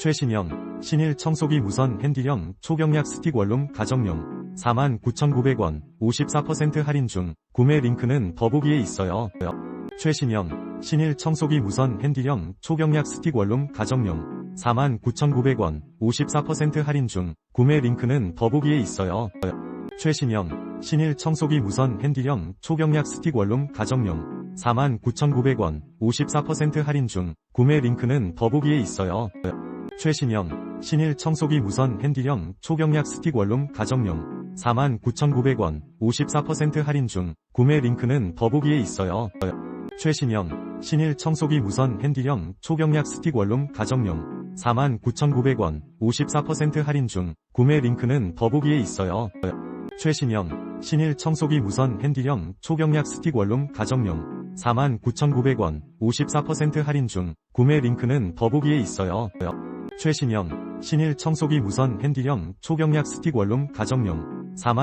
최신형, 신일 청소기 무선 핸디형 초경약 스틱 원룸 가정용 49,900원 54% 할인 중 구매 링크는 더보기에 있어요. 최신형, 신일 청소기 무선 핸디형 초경약 스틱 원룸 가정용 49,900원 54% 할인 중 구매 링크는 더보기에 있어요. 최신형, 신일 청소기 무선 핸디형 초경약 스틱 원룸 가정용 49,900원 54% 할인 중 구매 링크는 더보기에 있어요. 최신형, 신일 청소기 무선 핸디형 초경약 스틱 원룸 가정용 49,900원 54% 할인 중 구매 링크는 더보기에 있어요. 최신형, 신일 청소기 무선 핸디형 초경약 스틱 원룸 가정용 49,900원 54% 할인 중 구매 링크는 더보기에 있어요. 최신형, 신일 청소기 무선 핸디형 초경약 스틱 원룸 가정용 49,900원 54% 할인 중 구매 링크는 더보기에 있어요. 최신형, 신일 청소기 무선 핸디형 초경약 스틱 원룸 가정용 4만